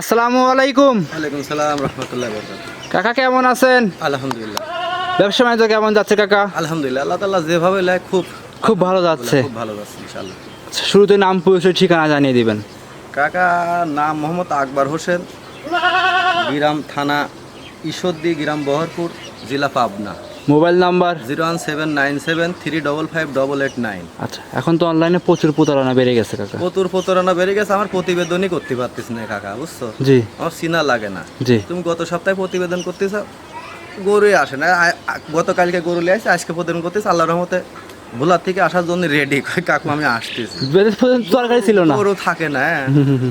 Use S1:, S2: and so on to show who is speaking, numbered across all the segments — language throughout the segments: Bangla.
S1: আসসালামু আলাইকুম।
S2: ওয়ালাইকুম সালাম রহমতুল্লাহ
S1: কাকা কেমন আছেন?
S2: আলহামদুলিল্লাহ।
S1: ব্যবসা বাণিজ্য কেমন যাচ্ছে কাকা?
S2: আলহামদুলিল্লাহ আল্লাহ তাআলা যেভাবে লেয় খুব
S1: খুব ভালো যাচ্ছে।
S2: খুব ভালো যাচ্ছে ইনশাআল্লাহ।
S1: আচ্ছা, শুরুতে নাম পরিচয় ঠিকানা জানিয়ে দিবেন।
S2: কাকা নাম মোহাম্মদ আকবর হোসেন গ্রাম থানা ঈশ্বরদী গ্রাম বহরপুর জেলা Pabna.
S1: Mobile number?
S2: Zero one seven nine seven three double five double eight nine.
S1: আচ্ছা এখন তো অনলাইনে প্রচুর প্রতারণা বেড়ে গেছে কাকা।
S2: প্রচুর প্রতারণা বেড়ে গেছে আমার প্রতিবেদনই করতে পারতিস না কাকা বুঝছ?
S1: জি।
S2: আমার চিনা লাগে না।
S1: জি।
S2: তুমি গত সপ্তাহে প্রতিবেদন করতেছ গরুই আসে না। গতকালকে গরু লিয়ে আসে আজকে প্রতিবেদন করতেছে আল্লাহ রহমতে ভোলার থেকে আসার জন্য রেডি কাকু আমি আসতেছি।
S1: তরকারি ছিল না।
S2: গরু থাকে না হ্যাঁ।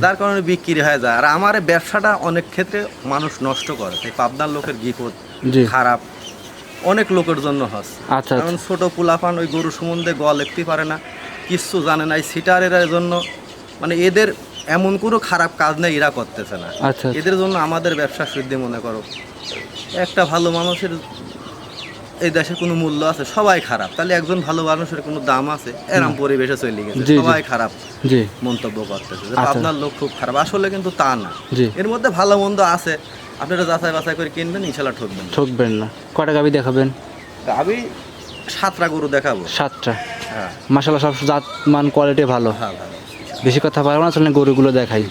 S2: যার কারণে বিক্রি হয়ে যায়। আর আমার ব্যবসাটা অনেক ক্ষেত্রে মানুষ নষ্ট করে। তাই পাবনার লোকের বিপদ খারাপ। অনেক লোকের জন্য হচ্ছে
S1: আচ্ছা
S2: কারণ ছোট পুলাফান ওই গরু সম্বন্ধে গ লিখতে পারে না কিচ্ছু জানে না এই সিটারের জন্য মানে এদের এমন কোনো খারাপ কাজ নেই এরা করতেছে না।
S1: আচ্ছা আচ্ছা।
S2: এদের জন্য আমাদের ব্যবসা সিদ্ধি মনে করো। একটা ভালো মানুষের এই দেশের কোনো মূল্য আছে সবাই খারাপ। তাহলে একজন ভালো মানুষের কোনো দাম আছে এরম পরিবেশে চলে গেছে। সবাই খারাপ মন্তব্য করতেছে।
S1: আচ্ছা।
S2: আপনার লোক খুব খারাপ আসলে কিন্তু তা না। এর মধ্যে ভালো মন্দ আছে আপনারা যাচাই বাছাই করে কিনবেন ইনশাল্লাহ ঠকবেন।
S1: ঠকবেন না। কটা গাবি দেখাবেন?
S2: গাবি সাতটা গরু দেখাবো।
S1: সাতটা?
S2: হ্যাঁ।
S1: মাসাল্লাহ সব জাত মান কোয়ালিটি ভালো।
S2: হ্যাঁ ভালো।
S1: বেশি কথা পারব না চলেন গরুগুলো দেখাই।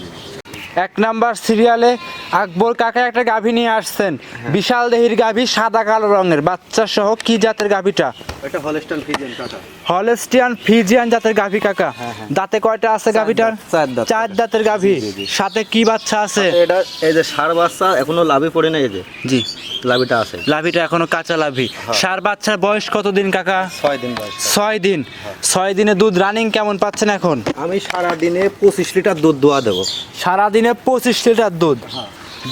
S1: এক নাম্বার সিরিয়ালে আকবর কাকা একটা গাভী নিয়ে আসছেন। বিশাল দেহির গাভী সাদা কালো রঙের। বাচ্চা সহ কি জাতের গাভীটা?
S2: এটা হলস্টান ফিজেন কাকা।
S1: হলেস্টিয়ান ফিজিয়ান জাতের গাভী কাকা। দাঁতে কয়টা আছে গাভীটার?
S2: চার দাঁত।
S1: চার দাঁতের গাভী। সাথে কি বাচ্চা আছে?
S2: এটা এই যে সার বাচ্চা এখনও লাভে পড়ে নাই এই যে।
S1: জি।
S2: লাভিটা আছে।
S1: লাভিটা এখনও কাঁচা লাভি। সার বাচ্চার বয়স কতদিন কাকা?
S2: ছয় দিন বয়স।
S1: ছয় দিন। ছয় দিনে দুধ রানিং কেমন পাচ্ছেন এখন?
S2: আমি সারা দিনে পঁচিশ লিটার দুধ দোয়া দেবো।
S1: সারাদিনে পঁচিশ লিটার দুধ।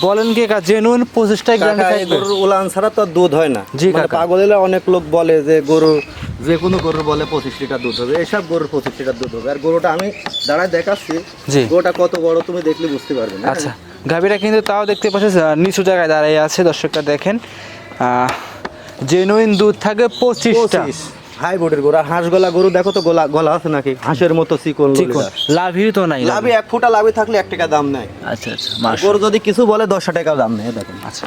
S1: বলেন কি কাকা জেনুইন পঁচিশটাই গ্যারান্টি থাকবে?
S2: গরুর উলান ছাড়া তো আর দুধ হয় না।
S1: জি,
S2: মানে
S1: কাকা।
S2: পাগল অনেক লোক বলে যে গরু যে কোনো গরুর বলে পঁচিশ লিটার দুধ হবে। এসব গরুর পঁচিশ লিটার দুধ হবে। আর গরুটা আমি দাঁড়ায় দেখাচ্ছি
S1: জি।
S2: গরুটা কত বড় তুমি দেখলে বুঝতে পারবে না।
S1: আচ্ছা গাভীরা কিন্তু তাও দেখতে পাচ্ছি নিচু জায়গায় দাঁড়িয়ে আছে দর্শকরা দেখেন। জেনুইন দুধ থাকে পঁচিশটা।
S2: হাই বোর্ডের গরু। আর হাঁস গলা গরু দেখো তো গলা গলা আছে নাকি? হাঁসের মতো চিকন
S1: লাভই তো নাই।
S2: লাভে এক ফুটা লাভে থাকলে এক টাকা দাম নেয়।
S1: আচ্ছা আচ্ছা
S2: গরু যদি কিছু বলে দশ টাকা দাম নেই দেখেন।
S1: আচ্ছা।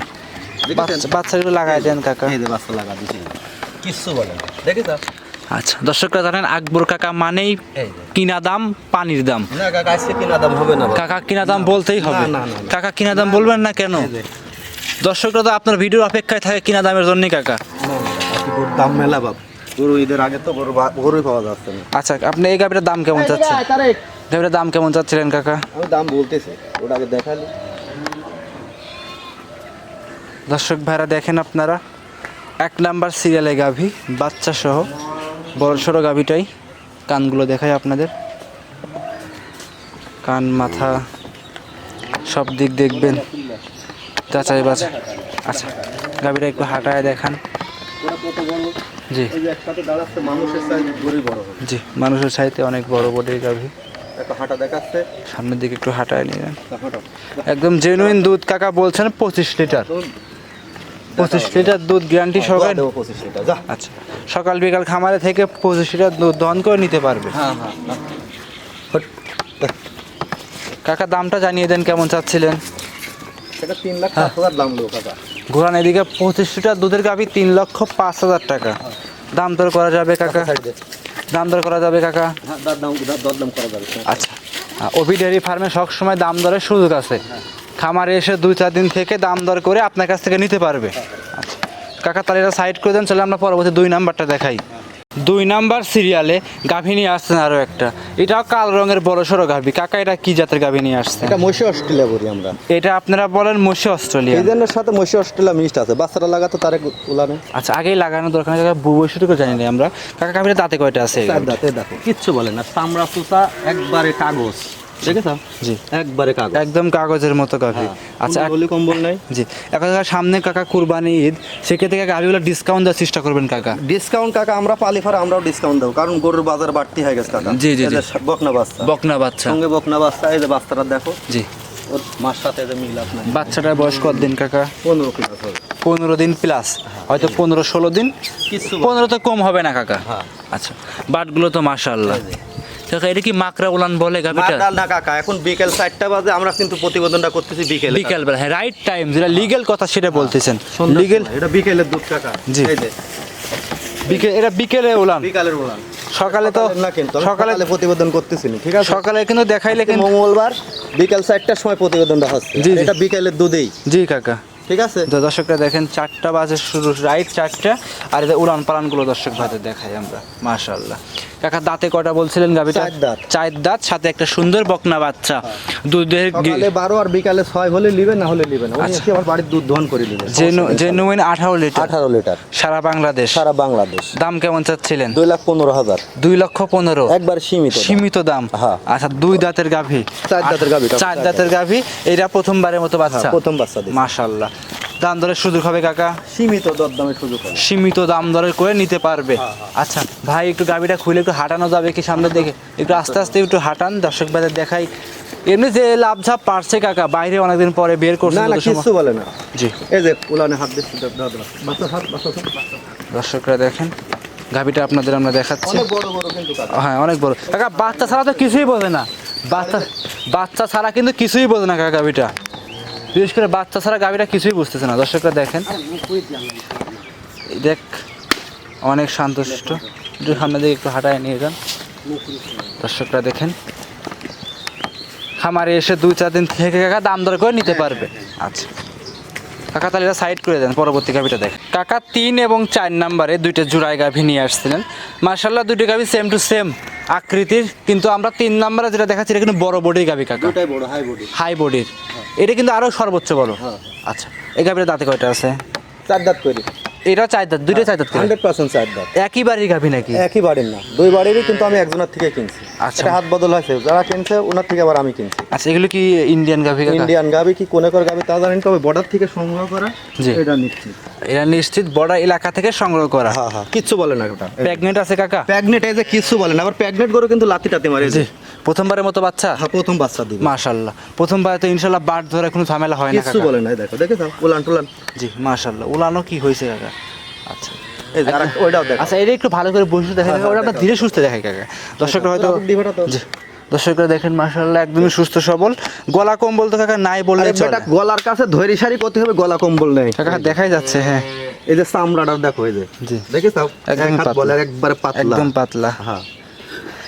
S1: বাচ্চাগুলো লাগাই দেন কাকা।
S2: এই বাচ্চা লাগা দিচ্ছে কিচ্ছু বলে না। দেখেছ
S1: আচ্ছা দর্শকরা জানেন আকবর কাকা মানেই কিনা দাম পানির দাম।
S2: কাকা কিনা দাম হবে না
S1: কাকা কিনা দাম বলতেই হবে। কাকা কিনা দাম বলবেন না কেন? দর্শকরা তো আপনার ভিডিওর অপেক্ষায় থাকে কিনা দামের জন্যই কাকা।
S2: দাম মেলা বাপ। গরু ঈদের আগে তো গরু গরুই পাওয়া যাচ্ছে না।
S1: আচ্ছা আপনি এই গাভীটার দাম কেমন চাচ্ছেন? গাভীটার দাম কেমন চাচ্ছিলেন কাকা?
S2: আমি দাম বলতেছি ওটা আগে দেখালি।
S1: দর্শক ভাইরা দেখেন আপনারা এক নাম্বার সিরিয়ালে গাভী বাচ্চা সহ বড় সড়ো গাভীটাই কানগুলো দেখাই আপনাদের। কান মাথা সব দিক দেখবেন। যাচাই বাছাই আচ্ছা গাভীটা একটু হাঁটায় দেখান। জি।
S2: এই যে একসাথে দাঁড়াচ্ছে মানুষের সাইজ গরুই বড়
S1: জি মানুষের চাইতে অনেক বড় বডির গাভী।
S2: একটা হাঁটা দেখাচ্ছে।
S1: সামনের দিকে একটু হাঁটায়
S2: তা
S1: একদম জেনুইন দুধ কাকা বলছেন পঁচিশ লিটার। পঁচিশ লিটার দুধ গ্যারান্টি
S2: দেবো পঁচিশ লিটার যা।
S1: আচ্ছা সকাল বিকাল খামারে থেকে পঁচিশ লিটার দুধ দহন করে নিতে পারবে।
S2: হ্যাঁ হ্যাঁ
S1: কাকা দামটা জানিয়ে দেন কেমন চাচ্ছিলেন?
S2: সেটা তিন লাখ সাত হাজার দাম লোক কাকা।
S1: ঘোরান এদিকে পঁচিশ লিটার দুধের গাভি তিন লক্ষ পাঁচ হাজার টাকা। দাম দর করা যাবে কাকা? দাম দর করা যাবে কাকা?
S2: হ্যাঁ করা যাবে।
S1: আচ্ছা। ওবি ডেয়ারি ফার্মে সবসময় দাম দরের সুযোগ আছে। খামারে এসে দুই চার দিন থেকে দাম দর করে আপনার কাছ থেকে নিতে পারবে। আচ্ছা। কাকা তাহলে এটা সাইড করে দেন চলে আমরা পরবর্তী দুই নাম্বারটা দেখাই। দুই নাম্বার সিরিয়ালে গাভী নিয়ে আসছেন আরও একটা। এটা কালো রঙের বড় সড়ো গাভী। কাকা এটা কি জাতের গাভী নিয়ে আসছে
S2: এটা মসি অস্ট্রেলিয়া বলি আমরা।
S1: এটা আপনারা বলেন মসি অস্ট্রেলিয়া।
S2: এই জন্যের সাথে মসি অস্ট্রেলিয়া মিক্সড আছে। বাচ্চারা লাগাতো তারে উলানে।
S1: আচ্ছা আগেই লাগানো দরকার নেই। বৈশিষ্ট্য জানি না আমরা। কাকা গাভীটা দাঁতে কয়টা আছে
S2: দাঁতে দাঁতে। দেখো কিচ্ছু বলে না। চামড়া সুতা একবারে কাগজ। দেখেছ?
S1: জি।
S2: একবারে কাগজ।
S1: একদম কাগজের মতো গাভী আচ্ছা এক-
S2: বলি কম্বল নাই।
S1: জি। এখন সামনে কাকা কুরবানি ঈদ সেক্ষেত্রে কাকা গাভীগুলো ডিসকাউন্ট দেওয়ার চেষ্টা করবেন কাকা।
S2: ডিসকাউন্ট কাকা আমরা পালি ফার আমরাও ডিসকাউন্ট দেবো। কারণ গরুর বাজার বাড়তি হয়ে গেছে কাকা।
S1: জি, জি।
S2: বকনা বাচ্চা।
S1: বকনা বাচ্চা।
S2: সঙ্গে বকনা বাচ্চা এই যে বাচ্চাটা দেখো।
S1: জি।
S2: ওর মার সাথে যে মিল আপনার
S1: বাচ্চাটার বয়স কত দিন কাকা?
S2: পনেরো প্লাস হবে।
S1: পনেরো দিন প্লাস হয়তো পনেরো ষোলো দিন।
S2: কিচ্ছু
S1: পনেরো তো কম হবে না কাকা।
S2: হ্যাঁ।
S1: আচ্ছা বাটগুলো তো মাশাল্লাহ কাকা এটা কি মাকড়া উলান বলে গাভিটা
S2: না কাকা এখন বিকেল চারটা বাজে আমরা কিন্তু প্রতিবেদনটা করতেছি বিকেল
S1: বিকেল বেলা হ্যাঁ রাইট টাইম যেটা লিগেল কথা সেটা বলতেছেন।
S2: লিগেল
S1: লিগেল
S2: এটা বিকেলের দুধ কাকা
S1: জি। বিকেল এটা বিকেলে উলান।
S2: বিকালের ওলান
S1: সকালে তো
S2: না কিন্তু
S1: সকালে
S2: প্রতিবেদন করতেছি ঠিক আছে?
S1: সকালে কিন্তু দেখাইলে কিন্তু
S2: মঙ্গলবার বিকেল চারটার সময় প্রতিবেদনটা হচ্ছে।
S1: জি,
S2: এটা বিকেলের দুধেই।
S1: জি কাকা।
S2: ঠিক আছে?
S1: তো দর্শকরা দেখেন চারটা বাজে শুরু রাইট চারটা। আর এদের উড়ান পালানগুলো দর্শক ভাইদের দেখাই আমরা মাশাল্লাহ কাকা দাঁতে কটা বলছিলেন গাবিটা
S2: চার দাঁত।
S1: সাথে একটা সুন্দর বকনা বাচ্চা। দুধের
S2: সকালে বারো আর বিকালে ছয় হলে নিবে না হলে নিবে না। উনি
S1: আচ্ছা।
S2: আমার বাড়ির দুধ দহন করে নিবে।
S1: জেনু- জেনুইন আঠারো লিটার।
S2: আঠারো লিটার।
S1: সারা বাংলাদেশ।
S2: সারা বাংলাদেশ।
S1: দাম কেমন চাচ্ছিলেন?
S2: দুই লাখ পনেরো হাজার।
S1: দুই লক্ষ পনেরো।
S2: একবার সীমিত
S1: সীমিত দাম।
S2: হ্যাঁ।
S1: আচ্ছা দুই দাঁতের গাভী।
S2: চার দাঁতের গাভী,
S1: চার দাঁতের গাভী। এটা প্রথমবারের মতো বাচ্চা?
S2: হ্যাঁ, প্রথম বাচ্চা দিচ্ছে।
S1: দাম দরের সুযোগ হবে কাকা?
S2: সীমিত দরদামের সুযোগ হয়
S1: সীমিত দাম দরের করে নিতে পারবে। আচ্ছা ভাই একটু গাড়িটা খুলে একটু হাঁটানো যাবে কি সামনে দেখে একটু আস্তে আস্তে একটু হাঁটান দর্শক ভাইদের দেখাই। এমনি যে লাভ ঝাপ পারছে কাকা বাইরে অনেকদিন পরে বের করছে
S2: না কিছু বলে না।
S1: জি।
S2: এই যে উলানে হাত হাত।
S1: দর্শকরা দেখেন গাভিটা আপনাদের আমরা দেখাচ্ছি। হ্যাঁ অনেক বড়। কাকা বাচ্চা ছাড়া তো কিছুই বোঝে না। বাচ্চা বাচ্চা ছাড়া কিন্তু কিছুই বোঝে না কাকা গাভিটা বিশেষ করে বাচ্চা ছাড়া গাভীরা কিছুই বুঝতেছে না। দর্শকরা দেখেন। দেখ, অনেক শান্তশিষ্ট একটু সামনে দিকে একটু হাঁটায় নিয়ে যান। দর্শকরা দেখেন। খামারে এসে দুই, চার দিন থেকে কাকা দাম দর করে নিতে পারবে। আচ্ছা। কাকা তাহলে এটা সাইড করে দেন, পরবর্তী গাভিটা দেখেন। কাকা তিন এবং চার নাম্বারে দুইটা জোড়ায় গাভি নিয়ে আসছিলেন। মার্শাল্লাহ দুইটা গাভি সেম টু সেম আকৃতির কিন্তু আমরা তিন নাম্বারে যেটা দেখাচ্ছি এটা কিন্তু বড় বডির গাভি কাকা।
S2: দুটাই বড় হাই বডি
S1: হাই বডির এটা কিন্তু আরও সর্বোচ্চ বড়।
S2: হ্যাঁ।
S1: আচ্ছা এই গাভিটা দাঁতে কয়টা আছে?
S2: চার দাঁত করে।
S1: এটা চার দাঁত দুইটা চার দাঁত
S2: হান্ড্রেড পার্সেন্ট চার দাঁত।
S1: একই বাড়ির গাভি নাকি?
S2: একই বাড়ির না। দুই বাড়িরই কিন্তু আমি একজনের থেকে কিনছি।
S1: আচ্ছা।
S2: হাত বদল হয়েছে। যারা কিনছে ওনার থেকে আবার আমি কিনছি।
S1: আচ্ছা এগুলো কি ইন্ডিয়ান গাভি
S2: ইন্ডিয়ান গাবি কি কোনে কর গাবি তা জানেন তবে বর্ডার থেকে সংগ্রহ করা
S1: জি।
S2: এটা নিচ্ছি
S1: এরা নিশ্চিত বড় এলাকা থেকে সংগ্রহ করা।
S2: হ্যাঁ হ্যাঁ। কিচ্ছু বলে না ওটা।
S1: প্রেগনেন্ট আছে কাকা?
S2: প্যাগনেট এই যে কিচ্ছু বলে না আবার প্যাগনেট গরু কিন্তু লাতি টাতি মারে
S1: জি। প্রথমবারের মতো বাচ্চা?
S2: হ্যাঁ প্রথম বাচ্চা দিবে।
S1: মাশাল্লাহ প্রথমবার তো ইনশাল্লাহ বাট ধরে কোনো ঝামেলা হয় না
S2: কিচ্ছু
S1: কাকা।
S2: বলে না দেখো দেখে যাও উলান টুলান
S1: জি মাশাল্লাহ উলানো কি হয়েছে কাকা? আচ্ছা।
S2: এই যে আরেকটা- ওইটাও দেখো
S1: আচ্ছা এটা একটু ভালো করে বসে দেখা
S2: হ্যাঁ,
S1: ওটা আমরা ধীরে সুস্থে দেখাই কাকা। দর্শকরা হয়তো
S2: তো।
S1: দর্শকরা দেখেন একদমই সুস্থ সবল। গলা কম্বল তো কাকা নাই বললে চলে।
S2: গলার কাছে ধরি সারি করতে হবে গলা কম্বল নেই।
S1: কাকা দেখাই যাচ্ছে হ্যাঁ।
S2: এই যে চামড়াটা দেখো এই যে।
S1: জি।
S2: দেখে
S1: একদম পাতলা।
S2: একবারে পাতলা।
S1: একদম পাতলা।
S2: হ্যাঁ।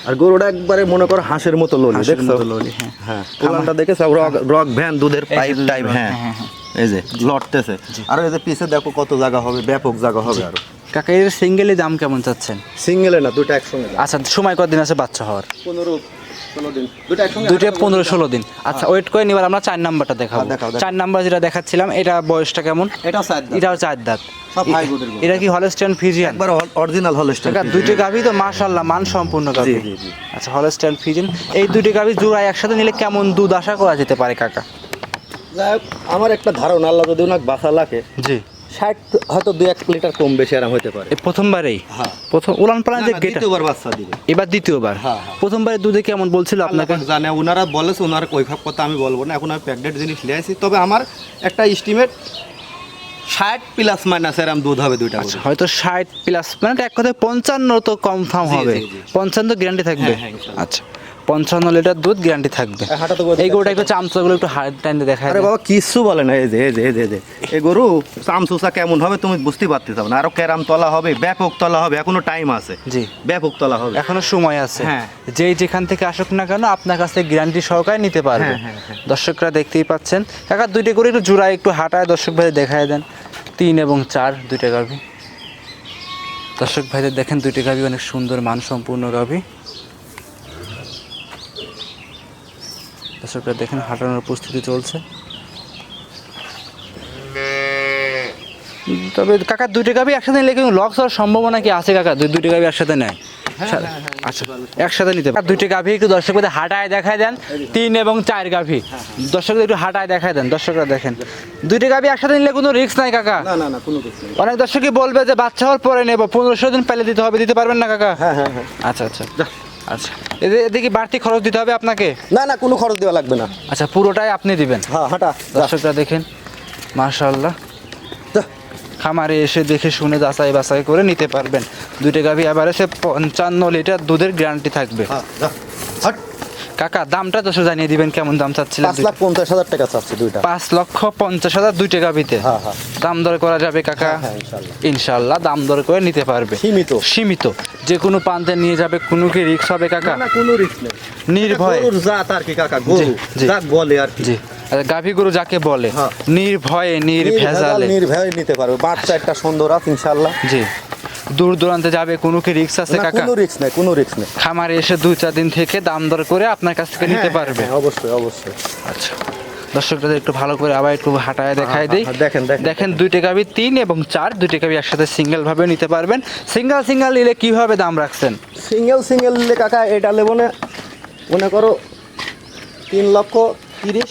S2: আর গরুটা একবারে মনে করো হাঁসের মতো ললি দেখছ?
S1: হ্যাঁ।
S2: হ্যাঁ দেখেছ রক রক ভ্যান দুধের পাইপ টাইপ হ্যাঁ।
S1: হ্যাঁ, হ্যাঁ।
S2: এই যে লড়তেছে আর এই যে পিছে দেখো কত জায়গা হবে ব্যাপক জায়গা হবে আরও।
S1: কাকা এর সিঙ্গেলি দাম কেমন চাচ্ছেন?
S2: সিঙ্গেলে না দুটো একসঙ্গে।
S1: আচ্ছা সময় কতদিন আছে বাচ্চা হওয়ার?
S2: পনেরো ষোলো দিন। দুটো একসঙ্গে
S1: পনেরো ষোলো দিন। আচ্ছা ওয়েট করে নিবার আমরা চার নাম্বারটা দেখাবো।
S2: হ্যাঁ, দেখাও, দেখাও।
S1: চার নাম্বার যেটা দেখাচ্ছিলাম এটা বয়সটা কেমন?
S2: দাও। এটাও সাইড
S1: এটাও চার দাঁত।
S2: সব হাই গুডের গরু।
S1: এটা কি হলস্টেন ফিজিয়ান
S2: একবার অরিজিনাল হলস্টাইন
S1: কাকা দুইটি গাভি তো মাশাল্লাহ মান সম্পূর্ণ গাভি।
S2: জি, জি, জি।
S1: আচ্ছা ফিজিয়ান এই দুইটি গাভি জোড়ায় একসাথে নিলে কেমন দুধ আশা করা যেতে পারে কাকা?
S2: যাই হোক, আমার একটা ধারণা আল্লাহ যদি ওনাকে বাসা লাগে
S1: জি।
S2: ষাট হয়তো দু এক লিটার কম বেশি আরাম হতে পারে।
S1: এই প্রথমবারেই?
S2: হ্যাঁ।
S1: প্রথম উলান পালান যে
S2: দ্বিতীয়বার বাচ্চা দিবে।
S1: এবার দ্বিতীয়বার?
S2: হ্যাঁ, হ্যাঁ।
S1: প্রথমবারে দুধে কেমন বলছিল আপনাকে?
S2: জানে ওনারা বলেছে ওনার কৈভাব কথা আমি বলব না এখন আমি প্যাকেট জিনিস নিয়ে আসি। তবে আমার একটা এস্টিমেট ষাট প্লাস মাইনাস এরম দুধ হবে দুইটা
S1: আচ্ছা হয়তো ষাট প্লাস মানে এক কথায় পঞ্চান্ন তো কনফার্ম হবে। পঞ্চান্ন গ্যারান্টি থাকবে।
S2: হ্যাঁ, হ্যাঁ,
S1: আচ্ছা। পঞ্চান্ন লিটার দুধ গ্যারান্টি থাকবে। এই গরুটা একটু চামচাগুলো একটু হার্ড টাইম দেখায়
S2: আরে বাবা কিচ্ছু বলে না। এই যে এই যে এই যে এই গরু চামচুসা কেমন হবে তুমি বুঝতে পারতেছ না। আরও ক্যারাম তলা হবে ব্যাপক তলা হবে এখনও টাইম আছে।
S1: জি।
S2: ব্যাপক তলা হবে।
S1: এখনও সময় আছে।
S2: হ্যাঁ।
S1: যেই যেখান থেকে আসুক না কেন আপনার কাছ গ্যারান্টি সহকারে নিতে পারবে।
S2: হ্যাঁ, হ্যাঁ, হ্যাঁ।
S1: দর্শকরা দেখতেই পাচ্ছেন। কাকা দুইটা করে একটু জোড়ায় একটু হাঁটায় দর্শক ভাই দেখায় দেন। তিন এবং চার দুইটা গাভি। দর্শক ভাইদের দেখেন দুইটা গাভি অনেক সুন্দর মানসম্পূর্ণ গাভি। দর্শকরা দেখেন হাঁটানোর প্রস্তুতি চলছে। তবে কাকা দুইটা গাভি একসাথে নিলে কিন্তু লক্স হওয়ার সম্ভাবনা কি আছে কাকা? দুই দুইটা গাভি একসাথে নেয়? আচ্ছা একসাথে নিতে পারে। দুইটা গাভি একটু দর্শকদের হাঁটায় দেখায় দেন তিন এবং চার গাভি। দর্শকদের একটু হাঁটায় দেখায় দেন দর্শকরা দেখেন। দুইটা গাভি একসাথে নিলে কোনো রিস্ক নাই কাকা?
S2: না না না কোনো
S1: অনেক দর্শকই বলবে যে বাচ্চা হওয়ার পরে নেব পনেরোশো দিন পেলে দিতে হবে দিতে পারবেন না কাকা?
S2: হ্যাঁ হ্যাঁ হ্যাঁ।
S1: আচ্ছা আচ্ছা। আচ্ছা। এদের এদিকে বাড়তি খরচ দিতে হবে আপনাকে?
S2: না না কোনো খরচ দেওয়া লাগবে না।
S1: আচ্ছা পুরোটাই আপনি দিবেন?
S2: হ্যাঁ হাঁটা
S1: দর্শকরা দেখেন মাশাল্লাহ। খামারে এসে দেখে শুনে যাচাই বাছাই করে নিতে পারবেন। দুইটা গাভি আবার এসে পঞ্চান্ন লিটার দুধের গ্যারান্টি থাকবে।
S2: হ্যাঁ
S1: কাকা দামটা তো জানিয়ে দিবেন কেমন দাম চাচ্ছিলেন
S2: পাঁচ লাখ পঞ্চাশ হাজার টাকা চাচ্ছে দুইটা।
S1: পাঁচ লক্ষ পঞ্চাশ হাজার দুইটা গাভিতে
S2: হ্যাঁ, হ্যাঁ।
S1: দাম দর করা যাবে কাকা?
S2: হ্যাঁ, ইনশাল্লাহ।
S1: দাম দর করে নিতে পারবে।
S2: সীমিত।
S1: সীমিত। যে কোনো প্রান্তে নিয়ে যাবে কোনো কি রিক্স হবে কাকা?
S2: কোনো রিস্ক নেই।
S1: নির্ভয়।
S2: জাত আর কি কাকা গরু
S1: জি।
S2: যাক বলে আর কি।
S1: গাভী গরু যাকে বলে। নির্ভয়ে
S2: নির্ভেজালে। নির্ভয় নিতে পারবে। বাচ্চা একটা সুন্দর আছে ইনশাল্লাহ।
S1: জি। দূর দূরান্তে যাবে কোনো কি রিক্স আছে কাকা?
S2: কোনো রিস্ক নেই কোনো রিস্ক নেই।
S1: খামারে এসে দুই চার দিন থেকে দাম দর করে আপনার কাছ থেকে নিতে
S2: হ্যাঁ,
S1: পারবে।
S2: হ্যাঁ, অবশ্যই অবশ্যই।
S1: আচ্ছা। দর্শকদের একটু ভালো করে আবার একটু হাঁটায় দেখায় দিই।
S2: হ্যাঁ, দেখেন, দেখেন।
S1: দেখেন দুইটা গাবি তিন এবং চার দুইটা গাবি একসাথে সিঙ্গেল ভাবে নিতে পারবেন। সিঙ্গেল সিঙ্গেল নিলে কীভাবে দাম রাখছেন?
S2: সিঙ্গেল সিঙ্গেল নিলে কাকা এটা নেব না। মনে করো তিন লক্ষ তিরিশ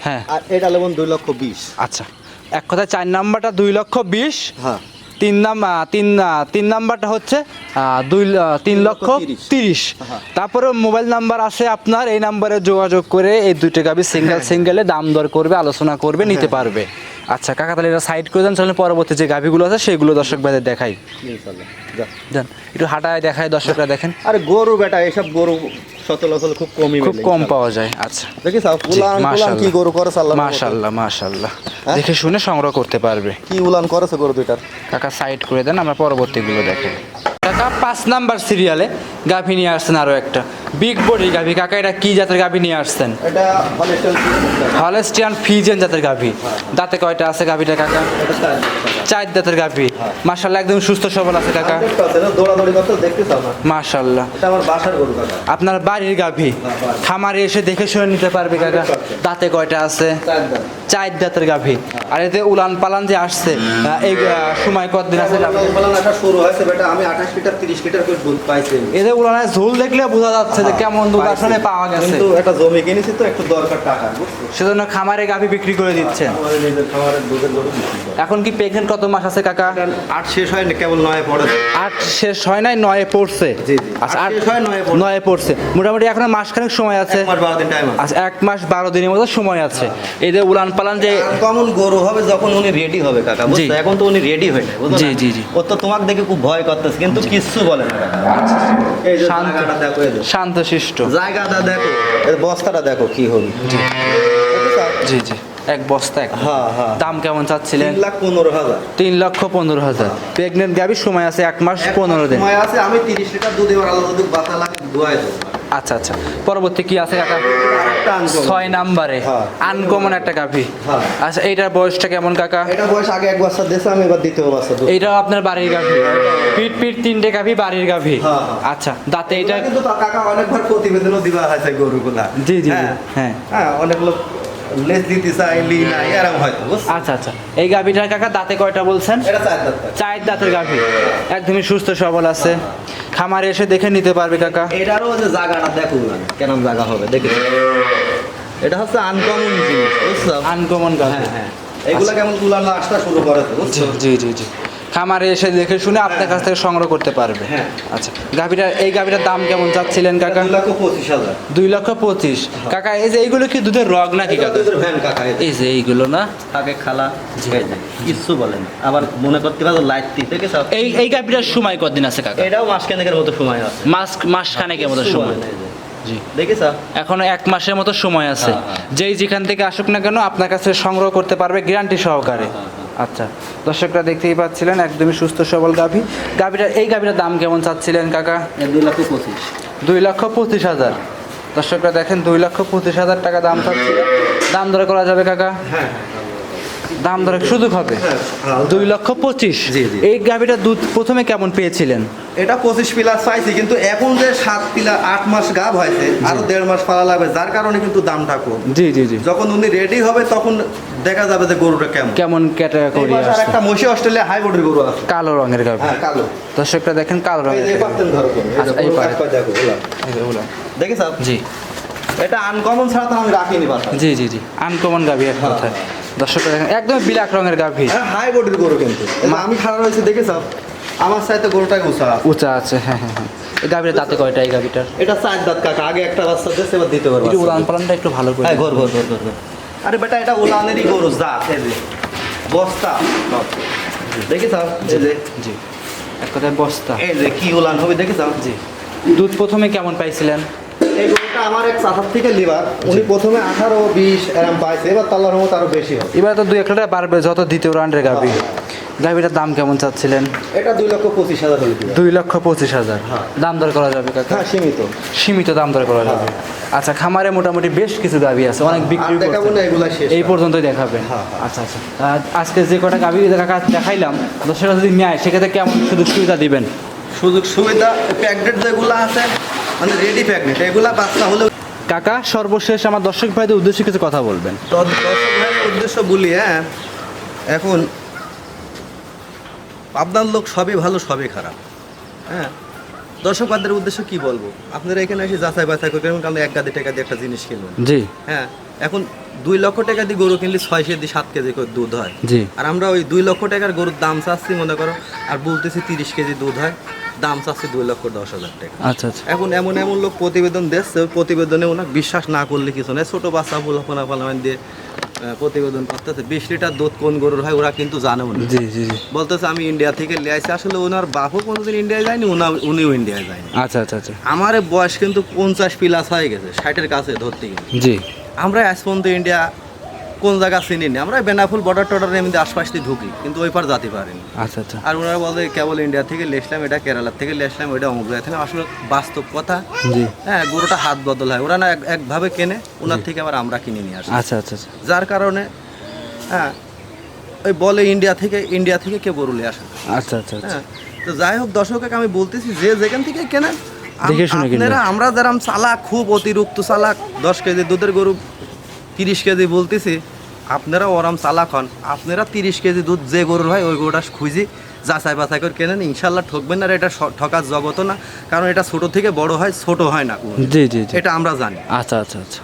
S1: হ্যাঁ।
S2: আর এটা নেব দুই লক্ষ বিশ।
S1: আচ্ছা। এক কথা চার নাম্বারটা দুই লক্ষ বিশ।
S2: হ্যাঁ।
S1: তিন নাম তিন তিন নাম্বারটা হচ্ছে আহ, দুই তিন লক্ষ
S2: তিরিশ। হ্যাঁ।
S1: তারপরে মোবাইল নাম্বার আছে আপনার এই নাম্বারে যোগাযোগ করে এই দুইটা গাবি সিঙ্গেল সিঙ্গেলে দাম দর করবে আলোচনা করবে নিতে পারবে আচ্ছা কাকা তাহলে এটা সাইড করে দেন তাহলে পরবর্তী যে গাভিগুলো আছে সেগুলো দর্শক ভাইদের দেখাই একটু হাঁটায় দেখায় দর্শকরা দেখেন।
S2: আর গরু বেটা এসব গরু সচলাচল খুব কমই
S1: খুব কম পাওয়া যায় আচ্ছা।
S2: দেখি উলান কি গরু করে সাল্লাহ
S1: মাশাল্লাহ মাশাল্লাহ
S2: হ্যাঁ?
S1: দেখে শুনে সংগ্রহ করতে পারবে।
S2: কি উলান করেছে গরু দুইটার?
S1: কাকা সাইড করে দেন আমরা পরবর্তীগুলো দেখে কাকা পাঁচ নাম্বার সিরিয়ালে গাভী নিয়ে আসছেন আরও একটা। বিগ বডি গাভী। কাকা এটা কি জাতের গাভী নিয়ে আসছেন? হলেস্টিয়ান ফিজিয়ান জাতের। গাভী। দাঁতে কয়টা আছে গাভীটা কাকা?
S2: চার
S1: দাঁতের গাভী। মাশাল্লাহ একদম সুস্থ সবল আছে কাকা। মাশাল্লাহ আপনার বাড়ির গাভী। খামারে এসে দেখে শুনে নিতে পারবে কাকা। দাঁতে কয়টা আছে?
S2: চার
S1: দাঁতের গাভী। আর এতে উলান পালান যে আসছে এই সময় কতদিন আছে? গাভী
S2: শুরু হয়েছে বেটা আমি আঠাশ লিটার তিরিশ লিটার করে দুধ পাইছি
S1: এদের উলানের ঝোল দেখলে বোঝা যাচ্ছে যে কেমন দুধ আসলে পাওয়া গেছে।
S2: কিন্তু একটা জমি কিনেছি তো একটু দরকার টাকা
S1: সেজন্য খামারে গাভী বিক্রি করে দিচ্ছেন।
S2: করে।
S1: এখন কি প্রেগনেন্ট কত মাস আছে কাকা?
S2: আট শেষ হয়নি কেবল নয় পড়ে
S1: আট শেষ হয় নাই নয়ে পড়ছে। আচ্ছা
S2: আট হয়, নয়ে পড়ছে।
S1: মোটামুটি এখন মাসখানেক সময় আছে। আচ্ছা এক মাস বারো দিনের মতো সময় আছে। এই যে উলান পালান যে
S2: কমন গরু হবে যখন উনি রেডি হবে কাকা বুঝছ? এখন তো উনি রেডি হয়ে
S1: জি, জি, জি।
S2: ও তো তোমাকে দেখে খুব ভয় করতেছে কিন্তু কিচ্ছু বলে না
S1: শান্ত। শিষ্ট।
S2: জায়গাটা দেখো বস্তাটা দেখো কি হবে।
S1: জি জি। এক বস্তা এক
S2: হ্যাঁ হ্যাঁ।
S1: দাম কেমন চাচ্ছিলেন?
S2: তিন লাখ পনেরো হাজার।
S1: তিন লক্ষ পনেরো হাজার। প্রেগনেন্ট গাভীর সময় আছে এক মাস পনেরো দিন।
S2: সময় আছে আমি তিরিশ লিটার দুধ এবার আলাদা দুধ বাতা লাগে দোয়াই
S1: আচ্ছা আচ্ছা। পরবর্তী কি আছে কাকা? ছয় নাম্বারে।
S2: হ্যাঁ।
S1: আনকমন একটা গাভী।
S2: হ্যাঁ।
S1: আচ্ছা এইটার বয়সটা কেমন কাকা?
S2: এটা বয়স আগে এক বছর দিয়েছে আমি এবার দ্বিতীয় বছর দুধ
S1: আপনার বাড়ির গাভী। পিট পিট তিনটে গাভী বাড়ির গাভী।
S2: হ্যাঁ, হ্যাঁ।
S1: আচ্ছা দাঁতে এটা
S2: কিন্তু কাকা অনেকবার প্রতিবেদনও দিবা হয়েছে গরুগুলা।
S1: জি, জি,
S2: হ্যাঁ।
S1: হ্যাঁ।
S2: হ্যাঁ অনেক লোক লেস দিতে চাই লি নাই এরকম হয়তো
S1: আচ্ছা আচ্ছা। এই গাভীটার কাকা দাঁতে কয়টা বলছেন?
S2: এটা চার দাঁত।
S1: চার দাঁতের গাভী। একদমই সুস্থ সবল আছে। খামারে এসে দেখে নিতে পারবে কাকা।
S2: এটারও যে জায়গাটা দেখো না কেমন জায়গা হবে দেখে এটা হচ্ছে আনকমন জিনিস বুঝছ?
S1: আনকমন গাভী।
S2: হ্যাঁ হ্যাঁ। এগুলা কেমন তুলানো আসটা শুরু বুঝছ?
S1: জি জি জি। খামারে এসে দেখে শুনে আপনার কাছ থেকে সংগ্রহ করতে পারবে।
S2: হ্যাঁ।
S1: আচ্ছা গাভীটা এই গাভীটার দাম কেমন চাচ্ছিলেন কাকা?
S2: দুই লক্ষ পঁচিশ হাজার।
S1: দুই লক্ষ পঁচিশ। কাকা এই যে এইগুলো কি দুধের রগ নাকি কাকা?
S2: দুধের ভ্যান কাকা এই যে।
S1: এইগুলো না?
S2: তাকে খালা কিচ্ছু বলে না। আবার মনে করতে পারো লাইট দেখেছ
S1: এই এই গাভীটার সময় কতদিন আছে কাকা?
S2: এটাও মাসখানেকের মতো সময় আছে।
S1: মাস মাস খানেকের মতো সময়। জি। এখনও এক মাসের মতো সময় আছে।
S2: হ্যাঁ, হ্যাঁ।
S1: যেই যেখান থেকে আসুক না কেন আপনার কাছে সংগ্রহ করতে পারবে গ্যারান্টি সহকারে। আচ্ছা দর্শকরা দেখতেই পাচ্ছিলেন একদমই সুস্থ সবল গাভী। গাভীটা এই গাভীটার দাম কেমন চাচ্ছিলেন কাকা?
S2: দুই লক্ষ পঁচিশ।
S1: দুই লক্ষ পঁচিশ হাজার। দর্শকরা দেখেন দুই লক্ষ পঁচিশ হাজার টাকা দাম চাচ্ছিলেন দাম দরে করা যাবে কাকা?
S2: হ্যাঁ।
S1: দাম সুযোগ হবে?
S2: হ্যাঁ।
S1: দুই লক্ষ পঁচিশ। এই গাভীটা দুধ প্রথমে কেমন পেয়েছিলেন?
S2: এটা পঁচিশ পিলার পাইছি কিন্তু এখন যে সাত পিলার আট মাস গাভ হয়েছে আরও দেড় মাস পালা লাগবে যার কারণে কিন্তু দামটা কম।
S1: জি জি জি।
S2: যখন উনি রেডি হবে তখন দেখা যাবে যে গরুটা কেমন।
S1: কেমন ক্যাটাগরি
S2: আর একটা মশি অস্ট্রেলিয়া হাইব্রিড গরু আছে।
S1: কালো রঙের গাভী।
S2: হ্যাঁ কালো।
S1: দর্শকরা দেখেন কালো রঙের
S2: ধরো
S1: আচ্ছা, এই পারে।
S2: কাট করে দেখো, ওগুলা।
S1: এই যে ওগুলো।
S2: দেখেছ?
S1: জি।
S2: এটা আনকমন ছাড়া তো আমি রাখিনি
S1: জি জি জি। আনকমন গাভী এক
S2: হ্যাঁ,
S1: কথায়। দর্শকরা দেখেন একদম বিলাক রঙের গাভী।
S2: হাই বডির গরু কিন্তু। আমি খারাপ হয়েছে দেখেছ আমার সাথে গরুটাই উঁচা।
S1: উঁচা আছে হ্যাঁ হ্যাঁ হ্যাঁ। এই গাভীর দাঁতে কয়টা এই গাভীটার?
S2: এটা চার দাঁত কাকা আগে একটা বাচ্চা দিয়েছে এবার দিতে পারব
S1: একটু উলান পালানটা একটু ভালো করে
S2: হ্যাঁ ঘর ঘর ঘর ঘর। আরে বেটা এটা উলানেরই গরু জাত এই যে। বস্তা। দেখেছ এই যে।
S1: জি। এক কথায় বস্তা।
S2: এই যে কি উলান হবে দেখেছ
S1: জি। দুধ প্রথমে কেমন পাইছিলেন?
S2: এই গরুটা আমার এক চাচার থেকে লিবার। উনি প্রথমে আঠারো বিশ এরম পাইছে। এবার তাল্লার রহমত আরও বেশি হবে।
S1: এবার তো দুই এক লিটার বাড়বে যত দ্বিতীয় রাউন্ডের গাভি গাভিটার দাম কেমন চাচ্ছিলেন?
S2: এটা দুই লক্ষ পঁচিশ হাজার
S1: দুই লক্ষ পঁচিশ হাজার। দাম দর করা যাবে কাকা?
S2: হ্যাঁ সীমিত।
S1: সীমিত দাম দর করা যাবে। আচ্ছা খামারে মোটামুটি বেশ কিছু গাভি আছে অনেক বিক্রি এই পর্যন্তই দেখাবেন।
S2: হ্যাঁ, হ্যাঁ।
S1: আচ্ছা আচ্ছা। আজকে যে কটা গাভি কাকা দেখাইলাম তো সেটা যদি নেয় সেক্ষেত্রে কেমন সুযোগ সুবিধা দিবেন?
S2: সুযোগ সুবিধা প্যাকেট যেগুলো আছে মানে রেডি প্যাকেট এগুলা বাচ্চা হলে
S1: কাকা সর্বশেষ আমার দর্শক ভাইদের উদ্দেশ্যে কিছু কথা বলবেন।
S2: দর্শক ভাইয়ের উদ্দেশ্য বলি হ্যাঁ এখন পাবনার লোক সবই ভালো সবই খারাপ। হ্যাঁ দর্শক ভাইদের উদ্দেশ্য কি বলব? আপনারা এখানে এসে যাচাই বাছাই করবেন কারণ এক গাদি টাকা দিয়ে একটা জিনিস কিনবেন
S1: জি।
S2: হ্যাঁ এখন দুই লক্ষ টাকা দিয়ে গরু কিনলে ছয় কেজি সাত কেজি করে দুধ হয়।
S1: জি।
S2: আর আমরা ওই দুই লক্ষ টাকার গরুর দাম চাচ্ছি মনে করো আর বলতেছি তিরিশ কেজি দুধ হয়। দাম চাচ্ছি দুই লক্ষ দশ হাজার টাকা।
S1: আচ্ছা আচ্ছা।
S2: এখন এমন এমন লোক প্রতিবেদন দিচ্ছে ওই প্রতিবেদনে ওনার বিশ্বাস না করলে কিছু নয় ছোটো বাচ্চা ফুলা ফলাফান দিয়ে প্রতিবেদন করতেছে। বিশ লিটার দুধ কোন গরুর হয় ওরা কিন্তু জানেও না
S1: জি জি জি।
S2: বলতেছে আমি ইন্ডিয়া থেকে লিয়ে আসছি আসলে ওনার বাপও কোনোদিন ইন্ডিয়ায় যায়নি ওনা উনিও ইন্ডিয়ায় যায়নি।
S1: আচ্ছা আচ্ছা আচ্ছা।
S2: আমার বয়স কিন্তু পঞ্চাশ প্লাস হয়ে গেছে ষাটের কাছে ধরতে গেলে।
S1: জি।
S2: আমরা আজ পর্যন্ত ইন্ডিয়া কোন জায়গা চিনি না আমরা বেনাফুল বর্ডার টর্ডার এমনি আশপাশ দিয়ে ঢুকি কিন্তু ওই পার যেতে পারিনি।
S1: আচ্ছা আচ্ছা।
S2: আর ওনারা বলে কেবল ইন্ডিয়া থেকে লেসলাম এটা কেরালার থেকে লেসলাম ওইটা অমুক জায়গা থেকে। আসলে বাস্তব কথা হ্যাঁ গরুটা হাত বদল হয়। ওরা না এক- একভাবে কেনে ওনার থেকে আবার আমরা কিনে নিয়ে আসি।
S1: আচ্ছা আচ্ছা আচ্ছা।
S2: যার কারণে হ্যাঁ ওই বলে ইন্ডিয়া থেকে ইন্ডিয়া থেকে কেউ গরু নিয়ে আসে
S1: আচ্ছা আচ্ছা আচ্ছা।
S2: হ্যাঁ তো যাই হোক দর্শককে আমি বলতেছি যে যেখান থেকে কেনেন আম-
S1: দেখে শুনে
S2: আপনারা আমরা যারা চালাক খুব অতিরিক্ত চালাক দশ কেজি দুধের গরু তিরিশ কেজি বলতেছি আপনারা ওরম চালাক হন। আপনারা তিরিশ কেজি দুধ যে গরুর হয় ওই গরুটা খুঁজি যাচাই বাছাই করে কেনেন। ইনশাল্লাহ ঠকবেন না আর এটা ঠকার জগত না কারণ এটা ছোট থেকে বড় হয় ছোট হয় না
S1: জি জি
S2: এটা আমরা জানি।
S1: আচ্ছা আচ্ছা আচ্ছা।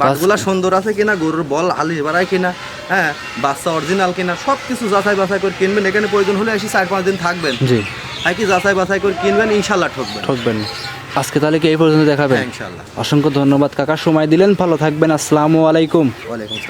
S2: বাটগুলা সুন্দর আছে কিনা গরুর বল আলিশ বাড়ায় কিনা হ্যাঁ বাচ্চা অরিজিনাল কিনা সব কিছু যাচাই বাছাই করে কিনবেন। এখানে প্রয়োজন হলে এসে চার পাঁচ দিন থাকবেন।
S1: জি।
S2: আর কি যাচাই বাছাই করে কিনবেন ইনশাল্লাহ ঠকবেন।
S1: ঠকবেন না। আজকে তাহলে কি এই পর্যন্ত দেখাবেন?
S2: হ্যাঁ
S1: অসংখ্য ধন্যবাদ। কাকা সময় দিলেন। ভালো থাকবেন। আসসালামু আলাইকুম।